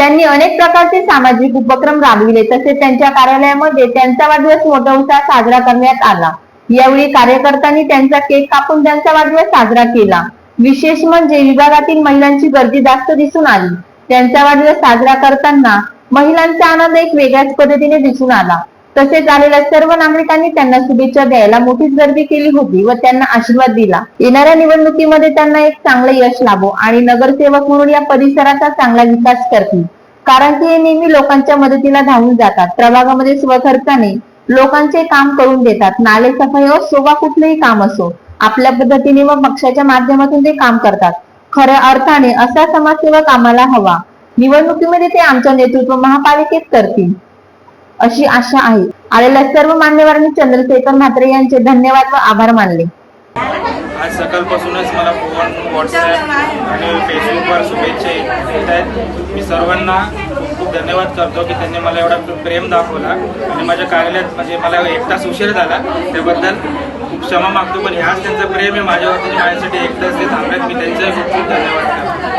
त्यांनी अनेक प्रकारचे सामाजिक उपक्रम राबविले. तसेच त्यांच्या कार्यालयामध्ये त्यांचा वाढदिवस मोठा उत्साह साजरा करण्यात आला. यावेळी कार्यकर्त्यांनी त्यांचा केक कापून त्यांचा वाढदिवस साजरा केला. विशेष म्हणजे विभागातील महिलांची गर्दी जास्त दिसून आली. त्यांचा वाढदिवस साजरा करताना महिलांचा आनंद एक वेगळ्याच पद्धतीने दिसून आला. तसेच आलेल्या सर्व नागरिकांनी त्यांना शुभेच्छा द्यायला मोठीच गर्दी केली होती व त्यांना आशीर्वाद दिला. येणाऱ्या निवडणुकीमध्ये त्यांना एक चांगलं यश लाभो आणि नगरसेवक म्हणून या परिसराचा चांगला विकास करतील. कारण की हे नेहमी लोकांच्या मदतीला धावून जातात. प्रभागामध्ये स्वखर्चाने लोकांचे काम करून देतात. नाले सफाई व शोभा कुठलेही काम असो आपल्या पद्धतीने व पक्षाच्या माध्यमातून ते काम करतात. खऱ्या अर्थाने असा समाजसेवक आम्हाला हवा. निवडणुकीमध्ये ते आमचं नेतृत्व महापालिकेत करतील. अशी आशा आहे. आलेल्या सर्व मान्यवरांनी चंद्रशेखर म्हात्रे यांचे धन्यवाद व आभार मानले. आज सकाळपासूनच मला फोन व्हॉट्सॲप आणि फेसबुकवर शुभेच्छा येत आहेत मी सर्वांना खूप धन्यवाद करतो की त्यांनी मला एवढा प्रेम दाखवला आणि माझ्या कार्यालयात म्हणजे मला एक तास उशीर झाला. त्याबद्दल खूप क्षमा मागतो पण ह्याच त्यांचं प्रेम आहे माझ्यावरती. माझ्यासाठी एक तास ते थांबल्यात मी. त्यांचाही खूप खूप धन्यवाद करतो.